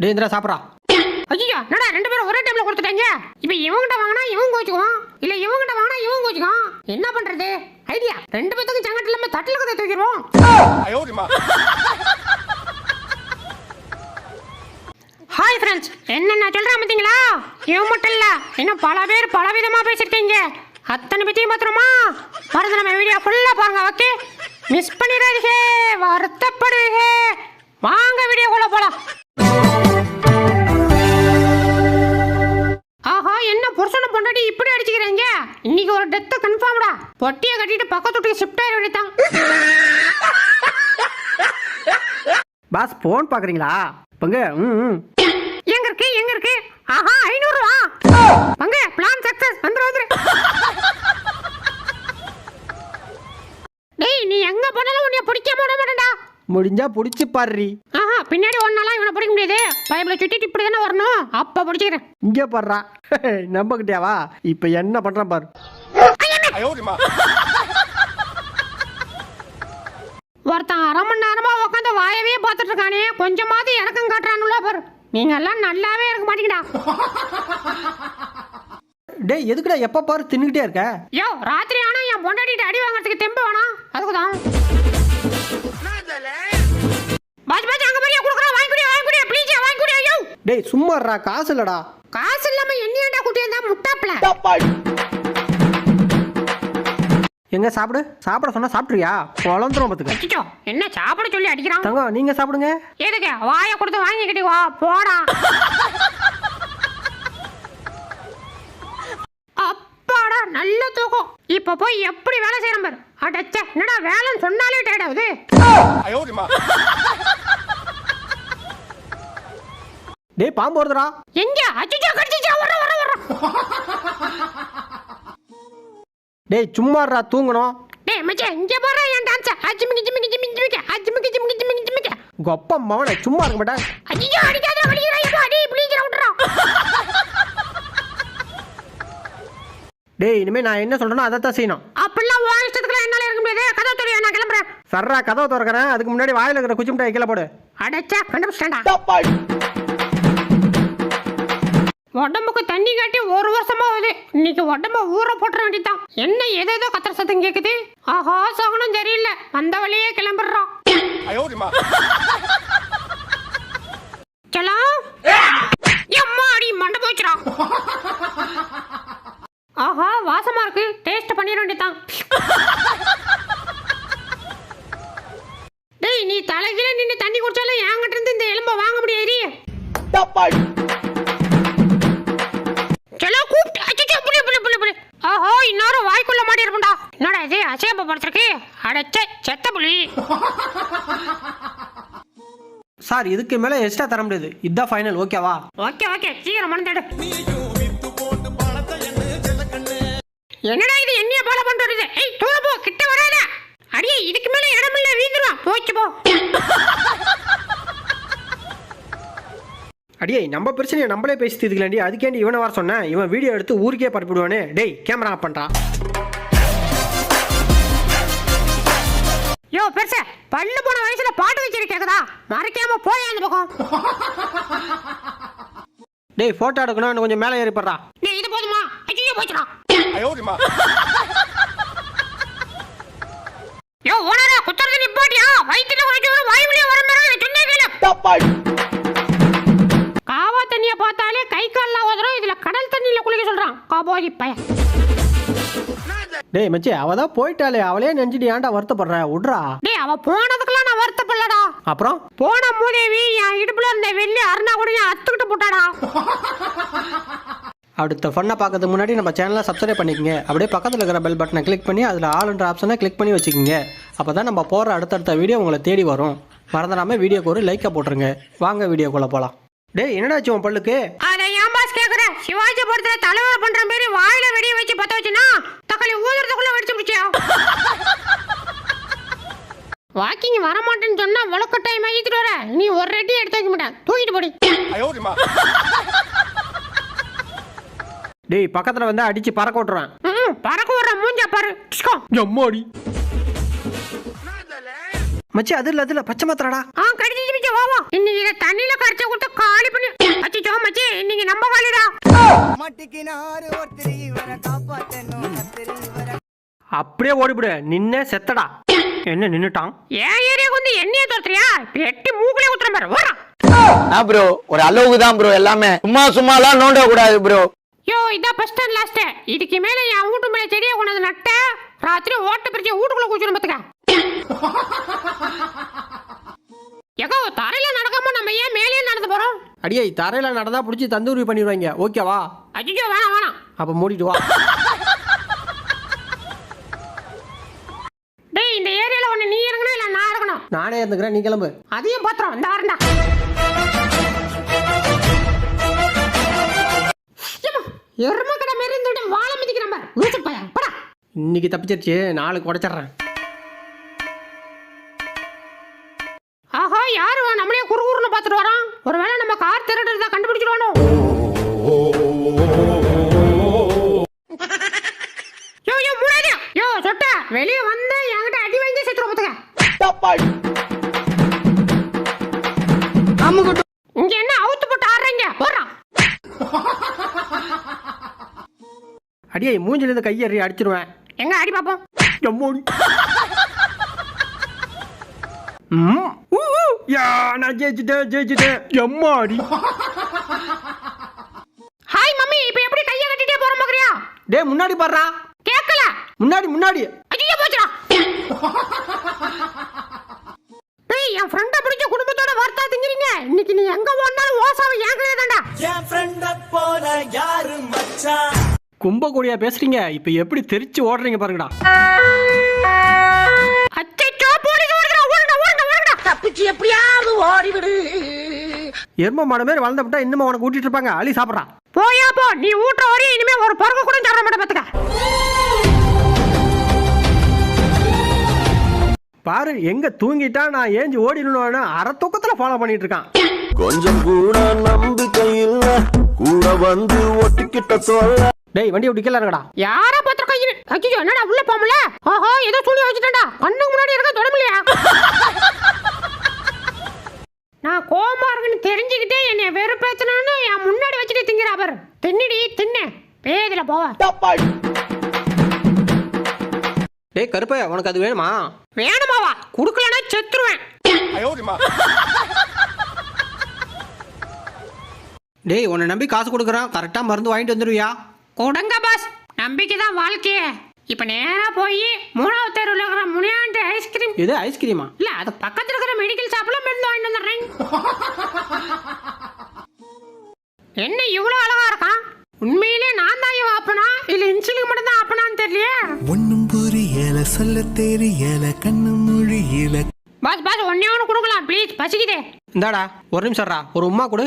டே இந்திரா சாப்பிட்றா. ஐயோ என்னடா ரெண்டு பேரும் ஒரே டைம்ல கொடுத்துட்டாங்க? இப்ப இவங்கிட்ட வாங்கினா இவங்க கோச்சுக்கும் இல்ல இவங்கிட்ட வாங்கினா இவங்க கோச்சுக்கும் என்ன பண்றது? ஐடியா. ரெண்டு பேத்துக்கும் சங்கட்டு இல்லாம தட்டில கதை தூக்கிடுவோம். ஹாய் ஃப்ரெண்ட்ஸ் என்ன நான் சொல்றேன் பார்த்தீங்களா இவன் மட்டும் இல்ல இன்னும் பல பேர் பல விதமா பேசிருக்கீங்க அத்தனை பற்றியும் பாத்துருமா மறந்து நம்ம வீடியோ ஃபுல்லா பாருங்க ஓகே மிஸ் பண்ணிடாதீங்க வருத்தப்படுவீங்க. வாங்க வீடியோ கூட போலாம். பக்கத்து ஷிஃப்ட் ஆயிட பாஸ் போன் பாக்குறீங்களா? பங்க எங்க இருக்கு எங்க இருக்கு? ஆஹா ஐநூறு ரூபா. பங்க பிளான் சக்சஸ் வந்துரு வந்துரு. டேய் நீ எங்க போனாலும் உன்னைய பிடிக்க போட மாட்டேன்டா. முடிஞ்சா புடிச்சு பாரு ஆஹா பின்னாடி ஒன்னாலாம் இவனை பிடிக்க முடியாது. பைபிள சுட்டிட்டு இப்படி தானே வரணும். அப்ப பிடிச்சிக்கிறேன். இங்கே பாடுறான் நம்பக்கிட்டியாவா இப்ப என்ன பண்றான் பாரு. ஒருத்தன் அரை மணி நேரமா உட்காந்து வாயவே பார்த்துட்டு இருக்கானே கொஞ்சமாவது எனக்கும் காட்டுறானுல பாரு. நீங்க எல்லாம் நல்லாவே இருக்க மாட்டீங்கடா. டேய் எதுக்குடா எப்போ பாரு தின்னுக்கிட்டே இருக்க? யோ ராத்திரி ஆனா என் பொண்டாட்டிட்டு அடி வாங்குறதுக்கு தெம்பு வேணாம் அதுக்கு தான் பாஜ் பாஜ் அங்க போய் குடுக்குறேன் வாங்கி குடியா வாங்கி குடியா ப்ளீஸ் வாங்கி குடியா யோ டேய் சும்மா இருடா காசு இல்லடா. காசு இல்லாம என்னையாண்டா குட்டி இருந்தா முட்டாப்ல எங்க சாப்பிடு? சாப்பிட சொன்னா சாப்பிட்றியா குழந்துரும் பத்துக்க. அச்சோ என்ன சாப்பிட சொல்லி அடிக்கிறான்? தங்கம் நீங்க சாப்பிடுங்க. எதுக்கு? வாயை கொடுத்து வாங்கிக்கிட்டு வா. போடா. அப்பாடா நல்ல தூக்கம். இப்ப போய் எப்படி வேலை செய்யறோம் பாரு. அடச்ச என்னடா வேலைன்னு சொன்னாலே டயர்ட் ஆகுது டேய் பாம்பு வருதுடா. எங்க அச்சோ கடிச்சிச்சா வர வர வர டேய் சும்மா இருடா தூங்கணும். டேய் மச்சான் இங்க போறா என் டான்ஸ் அஜிமிக்கி ஜிமிக்கி ஜிமிக்கி ஜிமிக்கி அஜிமிக்கி ஜிமிக்கி ஜிமிக்கி ஜிமிக்கி கொப்பம் மவனை சும்மா இருக்க மாட்டேன். ஐயோ அடிக்காத வலிக்கிறா இப்போ அடி ப்ளீஸ் விட்டுறா டேய் இனிமே நான் என்ன சொல்றேனோ அதை தான் செய்யணும். அப்படிலாம் உன் இஷ்டத்துக்குலாம் என்னால இருக்க முடியாது. கதை தெரியும் நான் கிளம்புறேன். சர்ரா கதவை திறக்கிறேன். அதுக்கு முன்னாடி வாயில இருக்கிற குச்சி மிட்டாய் கீழே போடு. அடைச்சா கண்டுபிடிச்சிட்டா உடம்புக்கு தண்ணி காட்டி ஒரு வருஷமா ஆகுது. இன்னைக்கு உடம்ப ஊற போட்டுற வேண்டியதான் என்ன ஏதேதோ கத்திர சத்தம் கேக்குது. ஆஹா சோகனும் தெரியல அந்த வழியே கிளம்பிடுறோம். சலாம் எம்மாடி மண்டை போச்சுடா. ஆஹா வாசமா இருக்கு. டேஸ்ட் பண்ணிட வேண்டியதான் டேய் நீ தலைகீழ நின்று தண்ணி குடிச்சாலும் என்கிட்ட இருந்து இந்த எலும்ப வாங்க முடியாது ஆஹோ இன்னாரும் வாய்க்குள்ள மாட்டி இருப்பா என்னடா இது அசேப படுத்திருக்கு? அடைச்ச செத்த புலி. சார் இதுக்கு மேலே எக்ஸ்ட்ரா தர முடியாது. இதுதான் ஃபைனல் ஓகேவா ஓகே ஓகே சீக்கிரம் மறந்துடு என்னடா இது என்னைய போல வருது? ஏய் தூர போ கிட்ட வராத. அடியே இதுக்கு மேல இடமில்ல வீந்துருவான் போச்சு போ. அடியே நம்ம பிரச்சனையை நம்மளே பேசி தீர்த்துக்கலாண்டி அதுக்கேண்டி இவனை வர சொன்னேன்? இவன் வீடியோ எடுத்து ஊருக்கே பரப்பிடுவானே. டேய் கேமரா ஆஃப் பண்ணுறான் யோ பெருச பல்லு போன வயசுல பாட்டு வச்சிரு கேக்குதா மறைக்காம போய் அந்த பக்கம். டேய் ஃபோட்டோ எடுக்கணும் இன்னும் கொஞ்சம் மேலே ஏறி படுறா. டேய் இது போதுமா? ஐயோ போச்சுடா. டேய் மச்சி அவ தான் போயிட்டாளே. அவளே நெஞ்சிட்டு ஏன்டா வருத்தப்படுற? விட்றா டேய் அவ போனதுக்கெல்லாம் நான் வருத்தப்படலடா. அப்புறம்? போன மூதேவி என் இடுப்புல இருந்த வெள்ளி அருணா கூட என் அத்துக்கிட்டு போட்டாடா. அடுத்த ஃபன்னை பார்க்கறதுக்கு முன்னாடி நம்ம சேனலை சப்ஸ்கிரைப் பண்ணிக்கங்க. அப்படியே பக்கத்தில் இருக்கிற பெல் பட்டனை கிளிக் பண்ணி அதில் ஆளுன்ற ஆப்ஷனை கிளிக் பண்ணி வச்சுக்கோங்க. அப்போ தான் நம்ம போகிற அடுத்தடுத்த வீடியோ உங்களை தேடி வரும். மறந்துடாமல் வீடியோக்கு ஒரு லைக்கை போட்டுருங்க. வாங்க வீடியோக்குள்ளே போகலாம் டேய் என்னடாச்சு உன் பல்லுக்கு? அத ஏன் பாஸ் கேக்குற? சிவாஜி படத்துல தலைவர் பண்ற வாக்கிங் வர மாட்டேன்னு சொன்னா வழக்கட்டாயம் ஆகிட்டு வர. நீ ஒரு ரெட்டி எடுத்து வைக்க மாட்டேன். தூக்கிட்டு போடி. டேய் பக்கத்துல வந்து அடிச்சு பறக்க விட்டுறான். ம் பறக்க விடுற மூஞ்ச பாரு. எம்மாடி. மச்சி அது இல்ல அதுல பச்சை மாத்திரடா. ஆ கடிச்சு மிச்ச வா வா. இன்னைக்கு தண்ணில கரைச்சு விட்டு காலி பண்ணி அச்சோ மச்சி? இன்னைக்கு நம்ம காலிடா. மாட்டிக்கு நாறு ஒருத்தர் இவரை காப்பாத்தணும் அப்படியே ஓடிவிடு நின்னே செத்தடா. என்ன நின்னுட்டான்? என் ஏரியாவுக்கு வந்து என்னைய தோத்துறியா இப்ப எட்டி மூக்கிலே ஊத்துற மாதிரி. ஆ ப்ரோ ஒரு அளவுக்கு தான் ப்ரோ எல்லாமே. சும்மா சும்மாலாம் நோண்ட கூடாது ப்ரோ யோ இதான் ஃபர்ஸ்ட் அண்ட் லாஸ்ட் இதுக்கு மேல என் வீட்டு மேல செடியை கொண்டாந்து நட்ட ராத்திரி ஓட்ட பிரிச்சு வீட்டுக்குள்ள கூச்சிடும் பாத்துக்க எகோ தரையில நடக்காம நம்ம ஏன் மேலேயே நடந்து போறோம்? அடியே தரையில நடந்தா பிடிச்சி தந்தூரி பண்ணிடுவாங்க. ஓகேவா? அஜிஜோ வேணாம் வேணாம். அப்ப மூடிட்டு வா டேய் இந்த ஏரியால ஒண்ணு நீ இறங்கணும் இல்ல நான் இருந்துக்கிறேன் நீ கிளம்பு. அதையும் பாத்திரம் இந்த வரண்டா. எரும கடை மாரி இருந்துட்டு வாழை மிதிக்கிற மாதிரி. பையன் போடா. இன்னைக்கு தப்பிச்சிருச்சு நாளைக்கு உடைச்சிடுறேன். ஆஹா யாரு? நம்மளே குறு குறுன்னு பார்த்துட்டு வரான் ஒருவேளை நம்ம கார் திருடுறதா பார்த்துக்க இங்க என்ன அவுத்து போட்டு ஆடுறீங்க? போடுறான் அடியே மூஞ்சிலேருந்து கையறி அடிச்சிருவேன். எங்க அடி பாப்போம். யா நான் ஜெயிச்சிட்டேன் ஜெயிச்சிட்டேன். எம்மாடி ஹாய் மம்மி இப்போ எப்படி கையை கட்டிட்டே போற மாதிரியா டேய் முன்னாடி பாடுறா. கேட்கல முன்னாடி முன்னாடி. ஐயோ போச்சுடா. என் ஃப்ரெண்ட பிடிச்ச குடும்பத்தோட வார்த்தா திங்கிறீங்க. இன்னைக்கு நீ எங்க ஓடினாலும் ஓசாவை என் கையில தான்டா. என் ஃப்ரெண்ட போல யாரு மச்சான் கும்பகோடியா பேசுறீங்க இப்போ எப்படி தெரிச்சு ஓடுறீங்க பாருங்கடா. அச்சச்சோ போலீஸ் ஓடுறா ஓடுடா ஓடுடா ஓடுடா. தப்பிச்சு எப்படியாவது ஓடிவிடு. எரும மாடு மாதிரி வளர்ந்த விட்டா இன்னும் உனக்கு ஊட்டிட்டு இருப்பாங்க. அலி சாப்பிட்றான். போயா போ நீ ஊட்டுற வரையும் இனிமே ஒரு பொறுக்க கூட சாப்பிட மாட்டேன் பாத்துக்க. பாரு எங்க தூங்கிட்டா நான் ஏஞ்சி ஓடிடணும்னு அரை தூக்கத்துல ஃபாலோ பண்ணிட்டு இருக்கான் கொஞ்சம் கூட நம்பிக்கை இல்ல கூட வந்து ஒட்டிக்கிட்ட சொல்ல. டேய் வண்டி விட்டு கீழே இருக்கடா யாரா பாத்திரம் கையில் அச்சோ என்னடா உள்ள போமல ஆஹா ஏதோ துணி வச்சுட்டேன்டா. கண்ணுக்கு முன்னாடி இருக்க தொடமில்லையா? நான் கோமா இருக்குன்னு தெரிஞ்சுக்கிட்டே என்னை வெறுப்பேத்தணும்னு என் முன்னாடி வச்சுட்டு திங்கிறா பாரு. தின்னுடி தின்னு. பேதில போவ. டேய் கருப்பையா உனக்கு அது வேணுமா? வேணுமாவா குடுக்கலனா செத்துருவேன். டேய் உன்னை நம்பி காசு கொடுக்குறான். கரெக்டாக மருந்து வாங்கிட்டு வந்துருவியா? கொடுங்க பாஸ் நம்பிக்கை தான் வாழ்க்கையே. இப்போ நேராக போய் மூணாவது தெருவில் இருக்கிற முனியாண்டு ஐஸ்கிரீம் இது ஐஸ்கிரீமா இல்லை அது பக்கத்தில் இருக்கிற மெடிக்கல் ஷாப்பில் மருந்து வாங்கிட்டு வந்துடுறேன். என்ன இவ்வளோ அழகா இருக்கான்? உண்மையிலே நான் தான் ஆப்பனா? இல்லை இன்சுலின் மட்டும் தான் ஆப்பனான்னு தெரியல புரியல சொல்ல தெரியல கண்ணு மொழியில. பாஸ் பாஸ் ஒன்னே ஒன்று கொடுக்கலாம் ப்ளீஸ் பசிக்குதே. இந்தாடா ஒரு நிமிஷம்டா ஒரு உமா கொடு.